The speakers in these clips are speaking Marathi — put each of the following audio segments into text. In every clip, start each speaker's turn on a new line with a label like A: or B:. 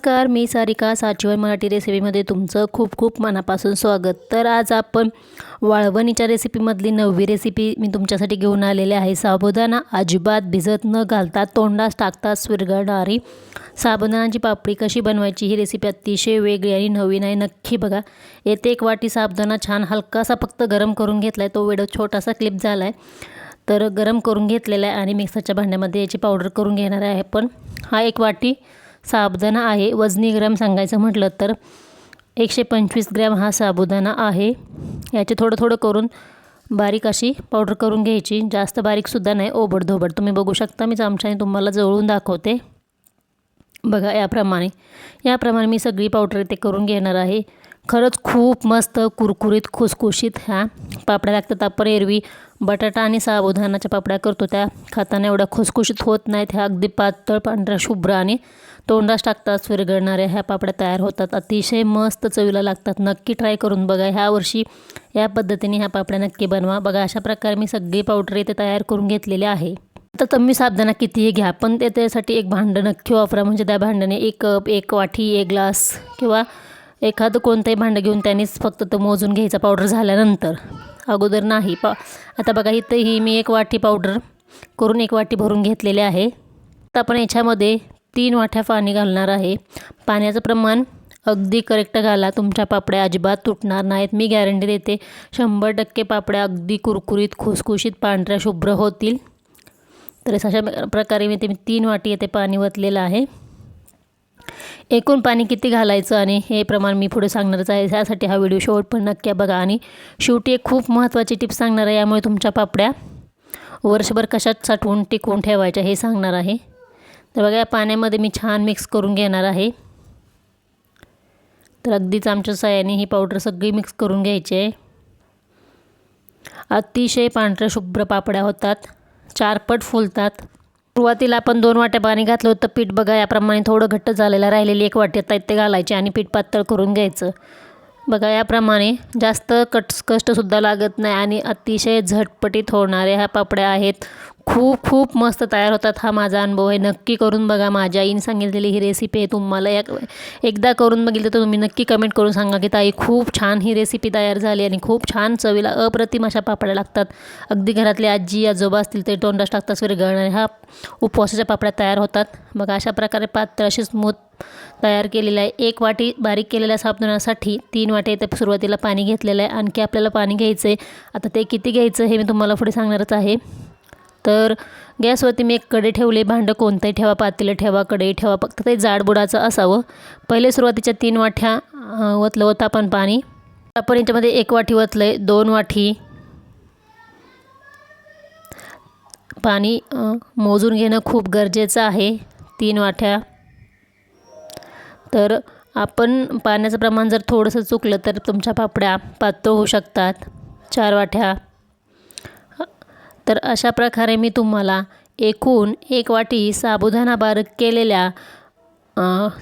A: नमस्कार मी सारिका साचीवर मराठी रेसिपीमध्ये तुमचं खूप खूप मनापासून स्वागत. तर आज आपण वाळवणीच्या रेसिपीमधली नववी रेसिपी मी तुमच्यासाठी घेऊन आलेले आहे. साबुदाणा अजिबात भिजत न घालता तोंडास टाकताच विरघळणारी साबुदाणाची पापडी कशी बनवायची ही रेसिपी अतिशय वेगळी आणि नवीन आहे. नक्की बघा. येथे एक वाटी साबुदाणा छान हलकासा फक्त गरम करून घेतला आहे तो वेळ छोटासा क्लिप झाला आहे तर गरम करून घेतलेला आहे आणि मिक्सरच्या भांड्यामध्ये याची पावडर करून घेणार आहे पण हा एक वाटी साबुदाणा आहे. वजनी ग्रॅम सांगायचं म्हटलं तर एकशे पंचवीस ग्रॅम हा साबुदाणा आहे. याचे थोडं थोडं करून बारीक अशी पावडर करून घ्यायची. जास्त बारीकसुद्धा नाही ओबड धोबड तुम्ही बघू शकता मी चमच्याने तुम्हाला जवळून दाखवते. बघा याप्रमाणे. याप्रमाणे मी सगळी पावडर इथे करून घेणार आहे. खरंच खूप मस्त कुरकुरीत खुसखुशीत ह्या पापड्या लागतात. आपण एरवी बटाटा आणि साबुदाणाच्या पापड्या करतो त्या. खाताना एवढ्या खुसखुशीत होत नाहीत. ह्या अगदी पातळ पांढऱ्या शुभ्र आणि तोंडास टाकताच विरघळणाऱ्या ह्या पापड्या तयार होतात. अतिशय मस्त चवीला लागतात. नक्की ट्राय करून बघा. ह्या वर्षी या पद्धतीने ह्या पापड्या नक्की बनवा. बघा अशा प्रकारे मी सगळी पावडर इथे तयार करून घेतलेली आहे. तर तुम्ही साबदाना कितीही घ्या पण ते त्यासाठी एक भांडं नक्की वापरा. म्हणजे त्या भांड्याने एक कप एक वाटी एक ग्लास किंवा एखादं कोणतंही भांडं घेऊन त्यांनीच फक्त तो मोजून घ्यायचा पावडर झाल्यानंतर. अगोदर नाही. पा आता बघा इथं ही मी एक वाटी पावडर करून एक वाटी भरून घेतलेली आहे. तर आपण याच्यामध्ये तीन वाट्या पाणी घालणार आहे. पाण्याचं प्रमाण अगदी करेक्ट घाला. तुमच्या पापड्या अजिबात तुटणार नाहीत. मी गॅरंटी देते शंभर टक्के पापड्या अगदी कुरकुरीत खुसखुशीत पांढऱ्या शुभ्र होतील. तर अशा प्रकारे मी ते तीन वाटी येते पाणी वतलेलं आहे. एकूण पाणी किती घालायचं आणि हे प्रमाण मी पुढे सांगणारच आहे. त्यासाठी हा व्हिडिओ शेवट पण नक्की बघा. आणि शेवटी एक खूप महत्त्वाची टिप्स सांगणार आहे. यामुळे तुमच्या पापड्या वर्षभर कशात साठवून टिकवून ठेवायच्या हे सांगणार आहे. तर बघा या पाण्यामध्ये मी छान मिक्स करून घेणार आहे. तर अगदीच आमच्या सायाने ही पावडर सगळी मिक्स करून घ्यायची आहे. अतिशय पांढऱ्या शुभ्र पापड्या होतात. चारपट फुलतात. सुरुवातीला आपण दोन वाट्या पाणी घातलं होतं. पीठ बघा याप्रमाणे थोडं घट्ट झालेलं राहिलेली एक वाटी आता ते घालायचे आणि पीठ पातळ करून घ्यायचं. बघा याप्रमाणे जास्त कट कष्टसुद्धा लागत नाही आणि अतिशय झटपटीत होणाऱ्या ह्या पापड्या आहेत. खूप खूप मस्त तयार होतात हा माझा अनुभव आहे. नक्की करून बघा. माझ्या आईने सांगितलेली ही रेसिपी आहे. तुम्हाला या एकदा करून बघितलं तर तुम्ही नक्की कमेंट करून सांगा की ताई खूप छान ही रेसिपी तयार झाली आणि खूप छान चवीला अप्रतिम अशा पापड्या लागतात. अगदी घरातले आजी आजोबा असतील ते तोंडास टाकताच वगैरे गळणारे ह्या उपवासाच्या पापड्या तयार होतात. बघा अशा प्रकारे पात्र अशी स्मूथ तयार केलेलं आहे. एक वाटी बारीक केलेल्या साबणासाठी तीन वाटे इथे सुरुवातीला पाणी घेतलेलं आहे. आणखी आपल्याला पाणी घ्यायचं आहे आता ते किती घ्यायचं हे मी तुम्हाला पुढे सांगणारच आहे. तर गॅसवरती मी एक कडे ठेवले भांडं कोणतंही ठेवा पातेलं ठेवा कढई ठेवा फक्त ते जाडबुडाचं असावं. पहिले सुरुवातीच्या तीन वाट्या वतलं होतं आपण पाणी. आपण याच्यामध्ये एक वाटी वतलं आहे दोन वाटी पाणी मोजून घेणं खूप गरजेचं आहे तीन वाट्या. तर आपण पाण्याचं प्रमाण जर थोडंसं चुकलं तर तुमच्या पापड्या पातळ होऊ शकतात चार वाट्या. तर अशा प्रकारे मी तुम्हाला एकूण एक वाटी साबुदाणा बारीक केलेल्या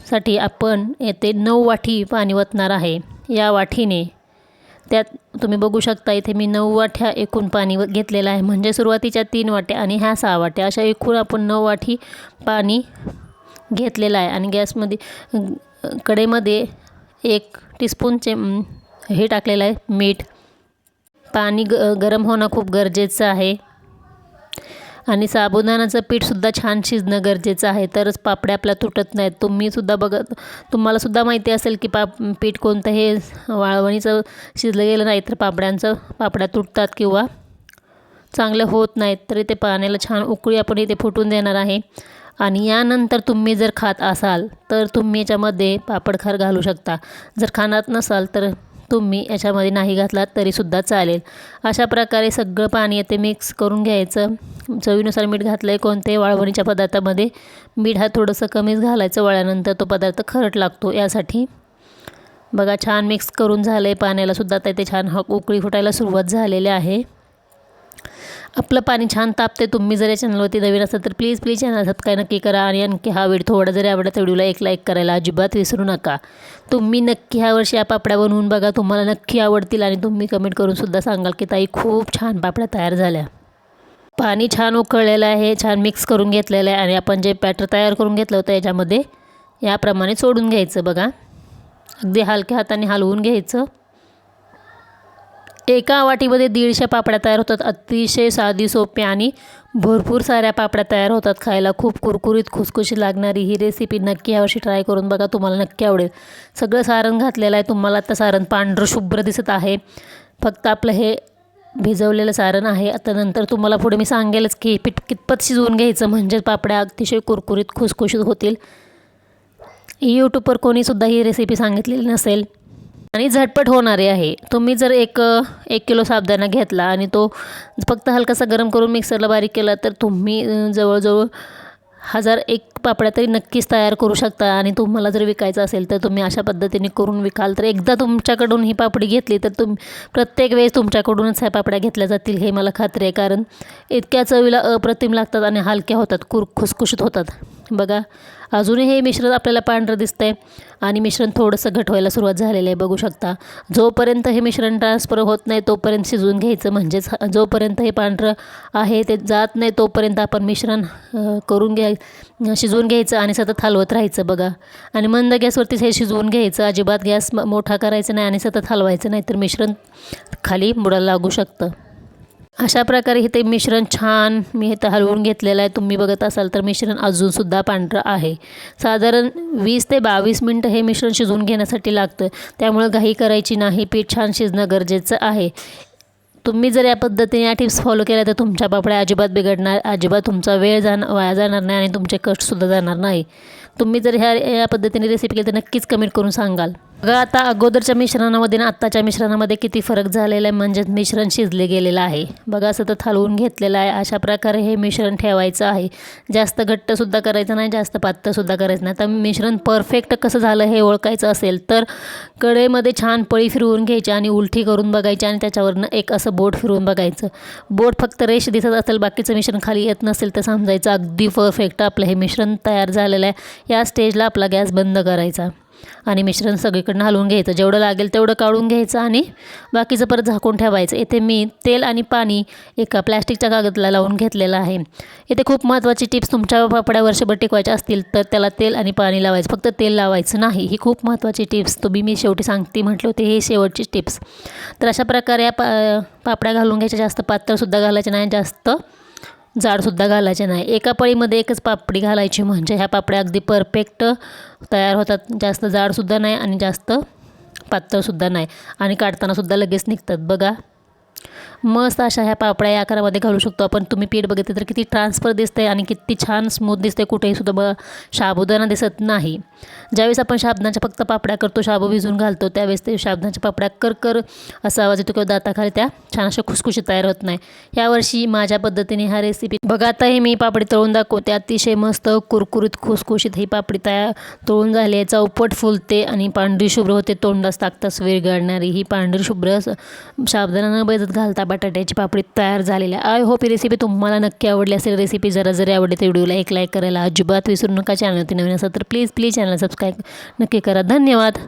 A: साठी आपण येथे नऊ वाटी पाणी वतणार आहे. या वाटीने त्यात तुम्ही बघू शकता इथे मी नऊ वाट्या एकूण पाणी घेतलेलं आहे. म्हणजे सुरुवातीच्या तीन वाट्या आणि ह्या सहा वाट्या. अशा एकूण आपण नऊ वाटी पाणी घेतलेलं आहे. आणि गॅसमध्ये कडेमध्ये एक टीस्पूनचे हे टाकलेलं आहे. मीठ. पाणी ग गरम होणं खूप गरजेचं आहे. आणि साबुदाण्याचं पीठसुद्धा छान शिजणं गरजेचं आहे. तरच पापड्या आपल्या तुटत नाहीत. तुम्हीसुद्धा बघत तुम्हालासुद्धा माहिती असेल की पाप पीठ कोणतं हे वाळवणीचं शिजलं गेलं नाही तर पापड्यांचं पापड्या तुटतात किंवा चांगलं होत नाहीत तरी ते पाण्याला छान उकळी आपण इथे फुटून देणार आहे. आणि यानंतर तुम्ही जर खात असाल तर तुम्ही याच्यामध्ये पापडखार घालू शकता. जर खाणार नसाल तर तुम्ही याच्यामध्ये नाही घातलात तरीसुद्धा चालेल. अशा प्रकारे सगळं पाणी येते मिक्स करून घ्यायचं. चवीनुसार मीठ घातलं आहे कोणत्याही वाळवणीच्या पदार्थामध्ये मीठ हा थोडंसं कमीच घालायचं. वळ्यानंतर तो पदार्थ खरट लागतो यासाठी. बघा छान मिक्स करून झालं आहे पाण्यालासुद्धा ते छान ह उकळी फुटायला सुरुवात झालेली आहे. आपलं पाणी छान तापते तुम्ही जर या चॅनलवरती नवीन असाल तर प्लीज प्लीज चॅनल सबस्क्राईब नक्की करा आणि आणखी हा व्हिडिओ थोडा जरी आवडला तर व्हिडिओला एक लाईक करायला अजिबात विसरू नका. तुम्ही नक्की ह्या वर्षी या पापड्या बनवून बघा. तुम्हाला नक्की आवडतील आणि तुम्ही कमेंट करून सुद्धा सांगाल की ताई खूप छान पापड्या तयार झाल्या. पाणी छान उकळलेलं आहे छान मिक्स करून घेतलेलं आहे आणि आपण जे बॅटर तयार करून घेतलं होतं याच्यामध्ये याप्रमाणे सोडून घ्यायचं बघा. अगदी हलक्या हाताने हलवून घ्यायचं. एका वाटीमध्ये दीडशे पापड्या तयार होतात. अतिशय साधी सोपी आणि भरपूर साऱ्या पापड्या तयार होतात खायला. खूप कुरकुरीत खुसखुशी लागणारी ही रेसिपी नक्की यावर्षी ट्राय करून बघा तुम्हाला नक्की आवडेल. सगळं सारण घातलेलं आहे. तुम्हाला आता सारण पांढरं शुभ्र दिसत आहे. फक्त आपलं हे भिजवलेलं सारण आहे. आता नंतर तुम्हाला पुढे मी सांगेलच की पीठ कितपत शिजवून घ्यायचं. म्हणजे पापड्या अतिशय कुरकुरीत खुसखुशीत होतील. यूट्यूबवर कोणीसुद्धा ही रेसिपी सांगितलेली नसेल. आणि झटपट होणारे आहे. तुम्ही जर एक एक किलो साबदाणा घेतला आणि तो फक्त हलकासा गरम करून मिक्सरला बारीक केला तर तुम्ही जवळजवळ हजार एक पापड्या तरी नक्कीच तयार करू शकता. आणि तुम्हाला जर विकायचं असेल तर तुम्ही अशा पद्धतीने करून विकाल. तर एकदा तुमच्याकडून ही पापडी घेतली तर तुम प्रत्येक वेळेस तुमच्याकडूनच ह्या पापड्या घेतल्या जातील हे मला खात्री आहे. कारण इतक्या चवीला अप्रतिम लागतात आणि हलक्या होतात कुर खुसखुशीत होतात. बघा अजूनही हे मिश्रण आपल्याला पांढरं दिसतं आहे आणि मिश्रण थोडंसं घट व्हायला सुरुवात झालेलं आहे बघू शकता. जोपर्यंत हे मिश्रण ट्रान्सफर होत नाही तोपर्यंत शिजवून घ्यायचं. म्हणजेच जोपर्यंत हे पांढरं आहे ते जात नाही तोपर्यंत आपण मिश्रण करून घ्या शिजवून घ्यायचं आणि सतत हलवत राहायचं बघा. आणि मंद गॅसवरतीच हे शिजवून घ्यायचं. अजिबात गॅस मोठा करायचा नाही आणि सतत हलवायचं नाही तर मिश्रण खाली बुडायला लागू शकतं. अशा प्रकारे हे ते मिश्रण छान मी इथं हलवून घेतलेलं आहे. तुम्ही बघत असाल तर मिश्रण अजूनसुद्धा पांढरं आहे. साधारण वीस ते बावीस मिनटं हे मिश्रण शिजवून घेण्यासाठी लागतं. त्यामुळं घाई करायची नाही. पीठ छान शिजणं गरजेचं आहे. तुम्ही जर या पद्धतीने या टिप्स फॉलो केल्या तर तुमच्या पापड्या अजिबात बिघडणार अजिबात तुमचा वेळ जाण वाया जाणार नाही आणि तुमचे कष्टसुद्धा जाणार नाही. तुम्ही जर ह्या या पद्धतीने रेसिपी केली तर नक्कीच कमेंट करून सांगाल. बघा आता अगोदरच्या मिश्रणामध्ये आणि आत्ताच्या मिश्रणामध्ये किती फरक झालेला आहे. म्हणजेच मिश्रण शिजले गेलेलं आहे. बघा सतत हलवून घेतलेलं आहे. अशा प्रकारे हे मिश्रण ठेवायचं आहे. जास्त घट्टसुद्धा करायचं नाही जास्त पातळसुद्धा करायचं नाही. तर मिश्रण परफेक्ट कसं झालं हे ओळखायचं असेल तर कडेमध्ये छान पळी फिरवून घ्यायची आणि उलटी करून बघायची आणि त्याच्यावरनं एक असं बोट फिरवून बघायचं. बोट फक्त रेश दिसत असेल बाकीचं मिश्रण खाली येत नसेल तर समजायचं. अगदी परफेक्ट आपलं हे मिश्रण तयार झालेलं आहे. या स्टेजला आपला गॅस बंद करायचा. आणि मिश्रण सगळीकडनं हलवून घ्यायचं. जेवढं लागेल तेवढं काढून घ्यायचं आणि बाकीचं परत झाकून ठेवायचं. इथे मी तेल आणि पाणी एका प्लॅस्टिकच्या कागदला लावून घेतलेलं आहे. इथे खूप महत्त्वाची टिप्स तुमच्या पापड्या वर्षभर टिकवायच्या असतील तर त्याला तेल आणि पाणी लावायचं. फक्त तेल लावायचं नाही. ही खूप महत्त्वाची टिप्स. तुम्ही मी शेवटी सांगते म्हटलं होते हे शेवटची टिप्स. तर अशा प्रकारे या पा पापड्या घालून घ्यायच्या. जास्त पातळसुद्धा घालायचे नाही. जास्त जाडसुद्धा घालायचे नाही. एका पळीमध्ये एकच पापडी घालायची म्हणजे ह्या पापड्या अगदी परफेक्ट तयार होतात. जास्त जाडसुद्धा नाही आणि जास्त पातळसुद्धा नाही. आणि काढतानासुद्धा लगेच निघतात. बघा. मस्त अशा ह्या पापड्या या आकारामध्ये घालू शकतो आपण. तुम्ही पीठ बघितलं तर किती ट्रान्सफर दिसते आणि किती छान स्मूथ दिसते कुठेही सुद्धा ब शाबुदाना दिसत नाही. ज्यावेळेस आपण शाबदाच्या फक्त पापड्या करतो शाबू भिजून घालतो त्यावेळेस ते शाबदाच्या पापड्या कर कर असा आवाज येतो किंवा दाताखाली त्या छान अशा खुसखुशी तयार होत नाही. यावर्षी माझ्या पद्धतीने ह्या रेसिपी बघा आता हे मी पापडी तळून दाखवते. अतिशय मस्त कुरकुरीत खुसखुशीत ही पापडी तयार तळून झाली आहे. चौपट फुलते आणि पांढरी शुभ्र होते. तोंडास ताकतास विरघळणारी ही पांढरी शुभ्र शाबदाना न बजत घालता बटाट्याची पापडी तयार झालेली आहे आय होप ही रेसिपी तुम्हाला नक्की आवडली असेल. रेसिपी जरा जरी आवडली तर व्हिडिओला एक लाईक करायला अजिबात विसरू नका. चॅनलवरती नवीन असेल तर प्लीज प्लीज चॅनल सबस्क्राईब नक्की करा. धन्यवाद.